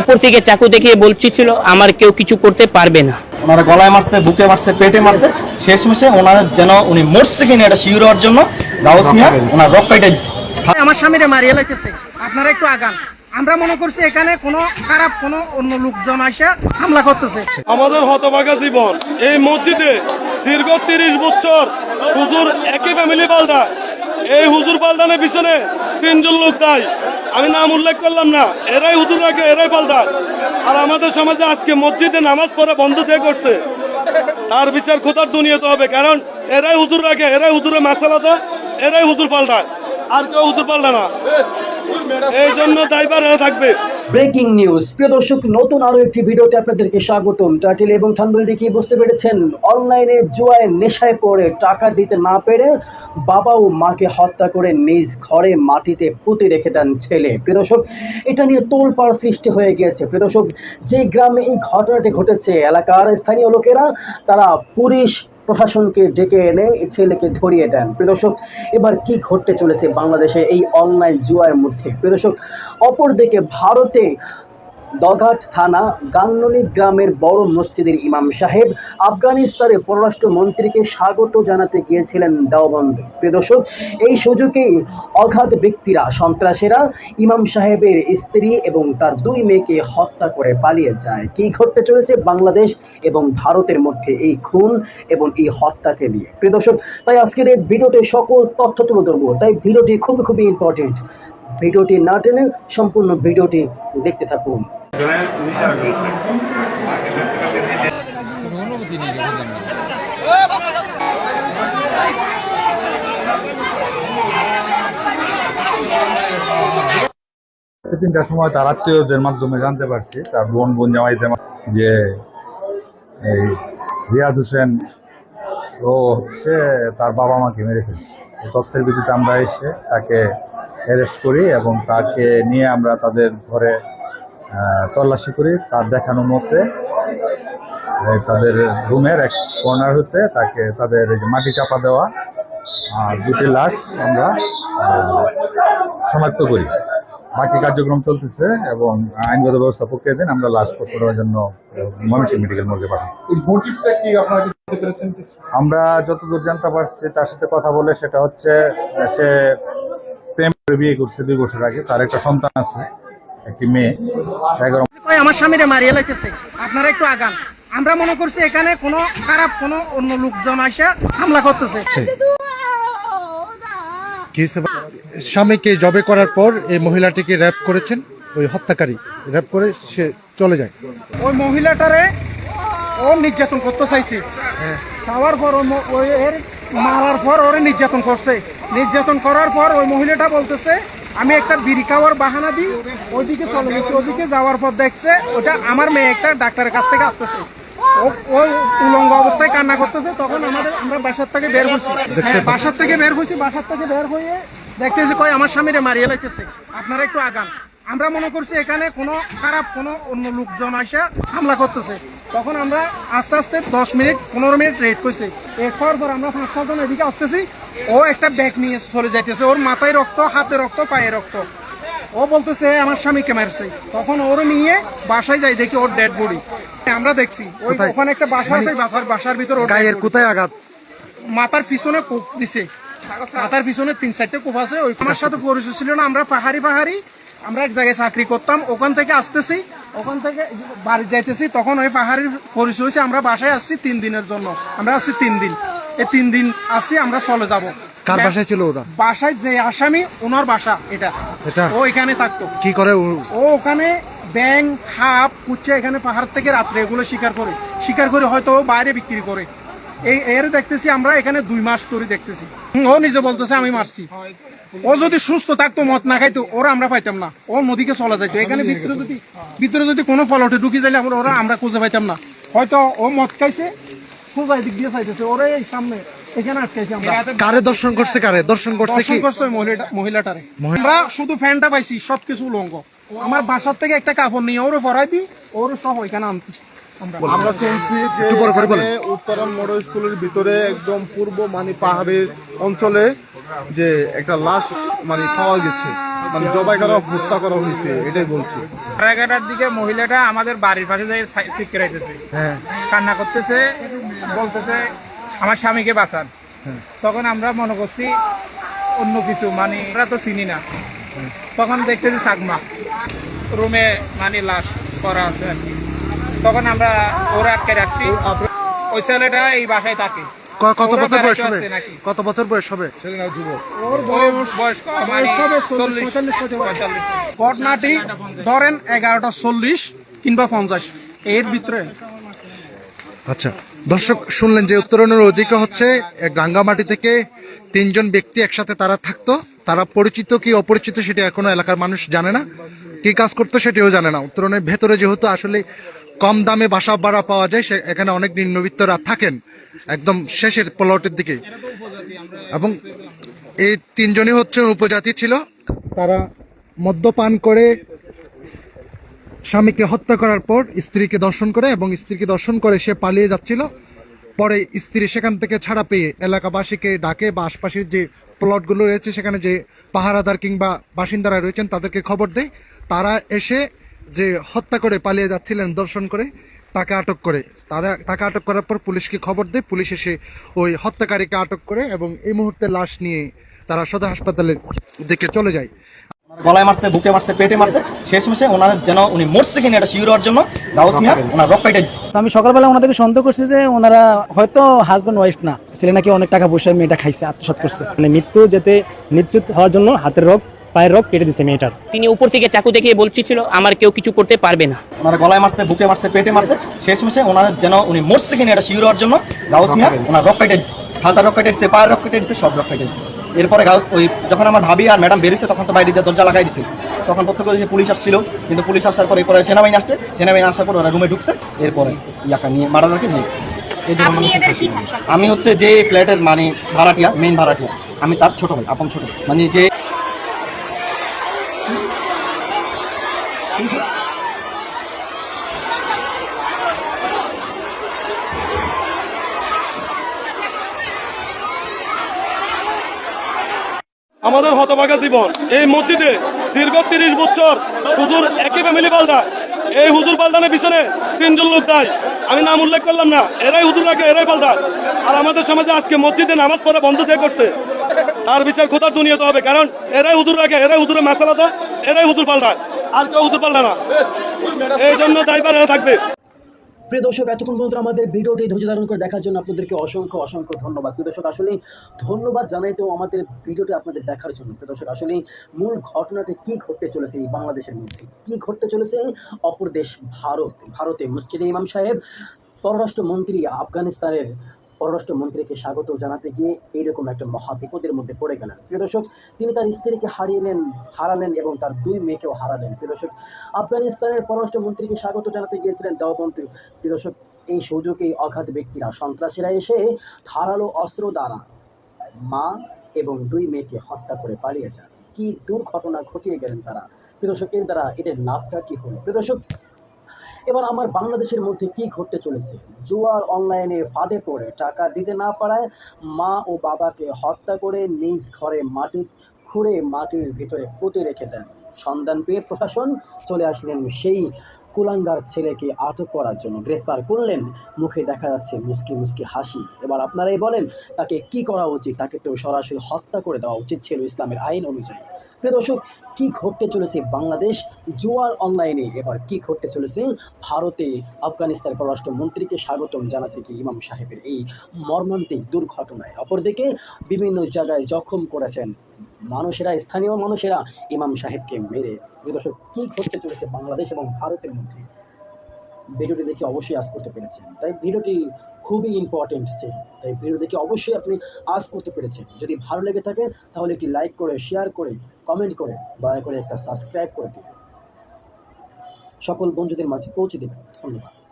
উপর থেকে চাকু দেখিয়ে বলছিল আমার কেউ কিছু করতে পারবে না। ওনারা গলায় মারছে বুকে মারছে পেটে মারছে। শেষ মেশে ওনারা যেন উনি মরছে কিনা এটা শিওর হওয়ার জন্য মিয়া ওনার রক কাইটা আমার স্বামীরে মারিয়ে লাইতেছে। আপনারা একটু আগান। আমরা মনে করছি এখানে কোনো খারাপ, কোনো অন্য লোকজন আসা হামলা করতেছে। আমাদের হতভাগা জীবন। এই মসজিদে দীর্ঘ তিরিশ বছর হুজুর একই ফ্যামিলি পাল্টায়। এই হুজুর পাল্টানোর পিছনে তিনজন লোক দায়ী। আমি নাম উল্লেখ করলাম না, এরাই হুজুর রাখে এরাই পাল্টায়। আর আমাদের সমাজে আজকে মসজিদে নামাজ পড়া বন্ধ যে করছে? তার বিচার খোদার দুনিয়াতে হবে, কারণ এরাই হুজুর রাখে এরাই হুজুরের মাসালা দেয় এরাই হুজুর পাল্টায়। আর কেউ হুজুর পাল্টা না। এই জন্য দায়বার থাকবে। Breaking news. প্রিয় দর্শক, নতুন আরও একটি ভিডিওতে আপনাদেরকে স্বাগতম। টাইটেল এবং থাম্বনেল দেখে বুঝতে পেরেছেন, অনলাইনে জুয়ায় নেশায় পড়ে টাকা দিতে না পেরে বাবা ও মাকে হত্যা করে নিজ ঘরে মাটিতে পুঁতে রেখে দেন ছেলে। প্রিয় দর্শক, এটা নিয়ে তোলপাড় সৃষ্টি হয়ে গিয়েছে। প্রিয় দর্শক যে গ্রামে এই ঘটনাটি ঘটেছে, এলাকার স্থানীয় লোকেরা, তারা পুলিশ প্রশাসনকে ডেকে এনে ছেলেকে ধরিয়ে দেন। প্রদর্শক এবার কি ঘটতে চলেছে বাংলাদেশে এই অনলাইন জুয়ার মধ্যে? প্রদর্শক অপরদিকে ভারতে দঘাট থানা গাংনলি গ্রামের বড় মসজিদের ইমাম সাহেব আফগানিস্তানের পররাষ্ট্রমন্ত্রীকে স্বাগত জানাতে গিয়েছিলেন দেওবন্দে। প্রিয়দর্শক এই সুযোগেই অগাধ ব্যক্তিরা, সন্ত্রাসীরা ইমাম সাহেবের স্ত্রী এবং তার দুই মেয়েকে হত্যা করে পালিয়ে যায়। কি ঘটতে চলেছে বাংলাদেশ এবং ভারতের মধ্যে এই খুন এবং এই হত্যাকে নিয়ে? প্রিয়দর্শক তাই আজকের এই ভিডিওতে সকল তথ্য তুলে ধরবো। তাই ভিডিওটি খুবই খুবই ইম্পর্টেন্ট ভিডিওটি না টেনে সম্পূর্ণ ভিডিওটি দেখতে থাকুন। তিনটার সময় তার আত্মীয়দের মাধ্যমে জানতে পারছি, তার বোন বোন জামাইদের মা- যে এই রিয়াদ হোসেন, ও হচ্ছে তার বাবা মাকে মেরে ফেলছে। তথ্যের ভিত্তিতে আমরা এসে তাকে অ্যারেস্ট করি এবং তাকে নিয়ে আমরা তাদের ঘরে তল্লাশি করি তার দেখানো মতে তাদের রুমের এক কর্নার হতে তাকে তাদের মাটি চাপা দেওয়া আর দুটি লাশ আমরা শনাক্ত করি। বাকি কার্যক্রম চলতেছে এবং আইনগত ব্যবস্থা প্রক্রিয়া দিন আমরা লাশ পোস্টমর্টমের জন্য ময়মনসিংহ মেডিকেল মর্গে পাঠাই আমরা যতদূর জানতে পারছি তার সাথে কথা বলে সেটা হচ্ছে সে প্রেম বিয়ে করছে দুই বছর আগে তার একটা সন্তান আছে। একটি মেয়ে। এগারো আমার স্বামীরে মারিয়ে লাইতেছে। আপনারা একটু আগান। আমরা মনে করছি এখানে কোনো খারাপ কোনো অন্য লোকজন আসা হামলা করতেছে। স্বামীকে জবে করার পর এই মহিলাটিকে র্যাপ করেছেন। ওই হত্যাকারী র্যাপ করে সে চলে যায়। ওই মহিলাটারে ও নির্যাতন করতে চাইছে। চাওয়ার পর ওই এর মারার পর ওরে নির্যাতন করছে। নির্যাতন করার পর ওই মহিলাটা বলতেছে আমি একটা বিড়ি খাওয়ার বাহানা দিই, ওইদিকে চলে গেছি ওইদিকে যাওয়ার পর দেখছে ওটা আমার মেয়ে একটা ডাক্তারের কাছ থেকে আসতেছে। ও অবস্থায় কান্না করতেছে, তখন আমাদের আমরা বাসার থেকে বের হ্যাঁ বাসার থেকে বের বাসার থেকে বের দেখতেছি কই আমার মারিয়ে আপনারা একটু আগান। আমরা মনে করছি এখানে কোনো খারাপ কোনো অন্য লোকজন আসা হামলা করতেছে। তখন আমরা আস্তে আস্তে দশ মিনিট পনেরো মিনিট রেড করছি। রেড করার পর আমরা পাঁচ ছজন এদিকে আসতেছি। ও একটা ব্যাগ নিয়ে চলে যাইতেছে। ওর মাথায় রক্ত হাতে রক্ত পায়ে রক্ত। ও বলতেছে আমার স্বামীকে মারছে। তখন ওর নিয়ে বাসায় যাই দেখি ওর ডেড বডি আমরা দেখছি ওই ওখানে একটা বাসা আছে বাসার বাসার ভিতর গায়ের কোথায় আঘাত? মাথার পিছনে কোপ দিছে। মাথার পিছনে তিন চারটে কোপ আছে ওই আমার সাথে পরিচয় ছিল না আমরা পাহাড়ি পাহাড়ি আমরা এক জায়গায় চাকরি করতাম। ওখান থেকে আসতেছি ওখান থেকে বাড়ি যাইতেছি তখন ওই পাহাড়ির পরিচয় হয়েছে আমরা বাসায় আসছি তিন দিনের জন্য। আমরা আসছি তিন দিন। এই তিন দিন আসছি আমরা চলে যাব। কার বাসায় ছিল ওরা? বাসায় যে আসামি ওনার বাসা এটা। এটা? ও এখানে থাকতো। কি করে ও- ওখানে ব্যাং হাফ এখানে পাহাড় থেকে রাত্রে এগুলো শিকার করে। শিকার করে হয়তো ও বাইরে বিক্রি করে। এই এর দেখতেছি আমরা এখানে দুই মাস করে দেখতেছি। হুম, ও নিজে বলতেছে আমি মারছি। ও যদি সুস্থ থাকতো মদ না খাইতো ওরা আমরা পাইতাম না। ও নদীকে চলে যাইতো। এখানে ভিতরে যদি ভিতরে যদি কোনো ফলটে ঢুকি যাইলে আমরা ওরা আমরা খুঁজে পাইতাম না। হয়তো ও মদ খাইছে সোজা দিক দিয়ে চাইতেছে। ওরা এই সামনে এখানে আটকাইছে আমরা। কারে দর্শন করছে কারে? দর্শন করছে কি? করছে মহিলাটারে। আমরা শুধু ফ্যানটা পাইছি সবকিছু উলঙ্গ। আমার বাসার থেকে একটা কাপড় নিয়ে ওরে ফরাই দিই ওর সহ এখানে আনতেছি। আমরা শুনছি যে একটু বড় করে বলেন। এখানে উত্তরণ মডেল স্কুলের ভিতরে একদম পূর্ব মানে পাহাড়ের অঞ্চলে যে একটা লাশ মানে পাওয়া গেছে। মানে জবাই করা হত্যা করা হয়েছে এটাই বলছি। এগারোটার দিকে মহিলাটা আমাদের বাড়ির পাশে যাই সিক্রাইতেছে হ্যাঁ। কান্না করতেছে বলতেছে আমার স্বামীকে বাঁচান। তখন আমরা মনে করছি অন্য কিছু মানে আমরা তো চিনি না। তখন দেখতেছি সাগমা রুমে মানে লাশ করা আছে আর কি। তখন আমরা ওরা আটকে রাখছি। ওই ছেলেটা এই বাসায় থাকে। কত বছর বয়স হবে? কত বছর বয়স হবে? ঘটনাটি ধরেন এগারোটা চল্লিশ কিংবা পঞ্চাশ। এর ভিতরে। আচ্ছা দর্শক শুনলেন যে উত্তরণের ওদিকে হচ্ছে এক রাঙ্গামাটি থেকে তিনজন ব্যক্তি একসাথে তারা থাকতো। তারা পরিচিত কি অপরিচিত সেটা এখনও এলাকার মানুষ জানে না। কি কাজ করতো সেটিও জানে না। উত্তরণের ভেতরে যেহেতু আসলে কম দামে বাসা ভাড়া পাওয়া যায় সে এখানে অনেক নিম্নবিত্তরা থাকেন। একদম শেষের প্লটের দিকে। এবং এই তিনজনই হচ্ছে উপজাতি ছিল। তারা মদ্যপান করে স্বামীকে হত্যা করার পর স্ত্রীকে দর্শন করে এবং স্ত্রীকে দর্শন করে সে পালিয়ে যাচ্ছিল। পরে স্ত্রী সেখান থেকে ছাড়া পেয়ে এলাকাবাসীকে ডাকে বা আশপাশের যে প্লটগুলো রয়েছে, সেখানে যে পাহারাদার কিংবা বাসিন্দারা রয়েছেন তাদেরকে খবর দেয়। তারা এসে যে হত্যা করে পালিয়ে যাচ্ছিলেন, দর্শন করে তাকে আটক করে। তারা তাকে আটক করার পর পুলিশকে খবর দেয় পুলিশ এসে ওই হত্যাকারীকে আটক করে এবং এই মুহূর্তে লাশ নিয়ে তারা সদর হাসপাতালের দিকে চলে যায়। গলায় মারছে বুকে মারছে পেটে মারছে। শেষ মেশে ওনার যেন উনি মরছে কিনা এটা শিওর হওয়ার জন্য গাউস মিয়া ওনার রক কাইটা তো আমি সকালবেলা ওনাদেরকে সন্দেহ করছি যে ওনারা হয়তো হাজব্যান্ড ওয়াইফ না। ছেলে নাকি অনেক টাকা পয়সা মেয়েটা খাইছে আত্মসাৎ করছে। মানে মৃত্যু যেতে নিশ্চিত হওয়ার জন্য হাতের রোগ পায়ের রোগ কেটে দিছে মেয়েটার। তিনি উপর থেকে চাকু দেখিয়ে বলছিল আমার কেউ কিছু করতে পারবে না। ওনার গলায় মারছে বুকে মারছে পেটে মারছে শেষ মেশে ওনার যেন উনি মরছে কিনা এটা শিওর হওয়ার জন্য গাউস মিয়া ওনার রক কাইটা দিচ্ছে হাতার রক কাইটা দিচ্ছে পায়ের রক কাইটা দিচ্ছে সব রক কাইটা দিচ্ছে এরপরে গাউস ওই যখন আমার ভাবি আর ম্যাডাম বেরিয়েছে তখন তো বাইরে দিয়ে দরজা লাগাই দিছে। তখন প্রত্যেক যে পুলিশ আসছিল কিন্তু পুলিশ আসার পরে পরে সেনাবাহিনী আসছে। সেনাবাহিনী আসার পর ওরা রুমে ঢুকছে এরপরে ইয়াকা নিয়ে মার্ডারকে নিয়ে আমি হচ্ছে যে ফ্ল্যাটের মানে ভাড়াটিয়া মেইন ভাড়াটিয়া। আমি তার ছোট ভাই আপন ছোট মানে যে হতভাগা জীবন। এই মসজিদে দীর্ঘ তিরিশ বছর হুজুর একই ফ্যামিলি পাল্টায়। এই হুজুর পাল্টানোর পিছনে তিনজন লোক দায়। আমি নাম উল্লেখ করলাম না, এরাই হুজুর রাখে এরাই পাল্টায়। আর আমাদের সমাজে আজকে মসজিদে নামাজ পড়া বন্ধ যে করছে, তার বিচার খোদার দুনিয়াতে হবে। কারণ এরাই হুজুর রাখে এরাই হুজুরের মাসালা তো এরাই হুজুর পাল্টায়। আর কেউ হুজুর পাল্টা না। এই জন্য দায়বার এরা থাকবে। প্রিয় দর্শক, এতক্ষণ পর্যন্ত আমাদের ভিডিওটি ধৈর্য ধারণ করে দেখার জন্য আপনাদেরকে অসংখ্য অসংখ্য ধন্যবাদ। প্রিয় দর্শক, আসলে ধন্যবাদ জানাই তো আমাদের ভিডিওটি আপনাদের দেখার জন্য। প্রিয় দর্শক, আসলে মূল ঘটনাটি কি ঘটতে চলেছে এই বাংলাদেশের মধ্যে? কি ঘটতে চলেছে? অপর দেশ ভারত, ভারতে মসজিদে ইমাম সাহেব, পররাষ্ট্রমন্ত্রী আফগানিস্তানের পররাষ্ট্রমন্ত্রীকে স্বাগত জানাতে গিয়ে এইরকম একটা মহা বিপদের মধ্যে পড়ে গেলেন। প্রিয় দর্শক, তিনি তার স্ত্রীকে হারিয়েলেন হারালেন এবং তার দুই মেয়েকেও হারালেন। প্রিয় দর্শক, আফগানিস্তানের পররাষ্ট্রমন্ত্রীকে স্বাগত জানাতে গিয়েছিলেন দেওবন্ত্রী। প্রিয় দর্শক, এই সুযোগে অঘাত ব্যক্তিরা, সন্ত্রাসীরা এসে ধারালো অস্ত্র দ্বারা মা এবং দুই মেয়েকে হত্যা করে পালিয়ে যান। কি দুর্ঘটনা ঘটিয়ে গেলেন তারা? প্রিয় দর্শক, এর দ্বারা এদের লাভটা কি হলো? প্রিয় দর্শক এবার আমার বাংলাদেশের মধ্যে কি ঘটতে চলেছে? জুয়ার অনলাইনে ফাঁদে পড়ে, টাকা দিতে না পারায় মা ও বাবাকে হত্যা করে নিজ ঘরে মাটি খুঁড়ে মাটির ভিতরে পুঁতে রেখে দেন। সন্ধান পেয়ে প্রশাসন চলে আসলেন সেই কুলাঙ্গার ছেলেকে আটক করার জন্য। গ্রেফতার করলেন, মুখে দেখা যাচ্ছে মুসকি মুসকি হাসি। এবার আপনারাই বলেন, তাকে কি করা উচিত? তাকে তো সরাসরি হত্যা করে দেওয়া উচিত ছিল ইসলামের আইন অনুযায়ী। প্রিয় দর্শক, কী ঘটতে চলেছে বাংলাদেশ? জোয়ার অনলাইনে এবার কি ঘটতে চলেছে? ভারতে আফগানিস্তানের পররাষ্ট্রমন্ত্রীকে স্বাগতম জানাতে গিয়ে ইমাম সাহেবের এই মর্মান্তিক দুর্ঘটনায়। অপরদিকে বিভিন্ন জায়গায় জখম করেছেন মানুষেরা, স্থানীয় মানুষেরা ইমাম সাহেবকে মেরে। প্রিয় দর্শক, কী ঘটতে চলেছে বাংলাদেশ এবং ভারতের মধ্যে? ভিডিওটি দেখে অবশ্যই আজ করতে পেরেছেন। তাই ভিডিওটি খুবই ইম্পর্টেন্ট ছিল। তাই ভিডিও দেখে অবশ্যই আপনি আজ করতে পেরেছেন। যদি ভালো লেগে থাকে, তাহলে একটি লাইক করে শেয়ার করে কমেন্ট করে, দয়া করে একটা সাবস্ক্রাইব করে দিন। সকল বন্ধুদের মাঝে পৌঁছে দেবেন। ধন্যবাদ।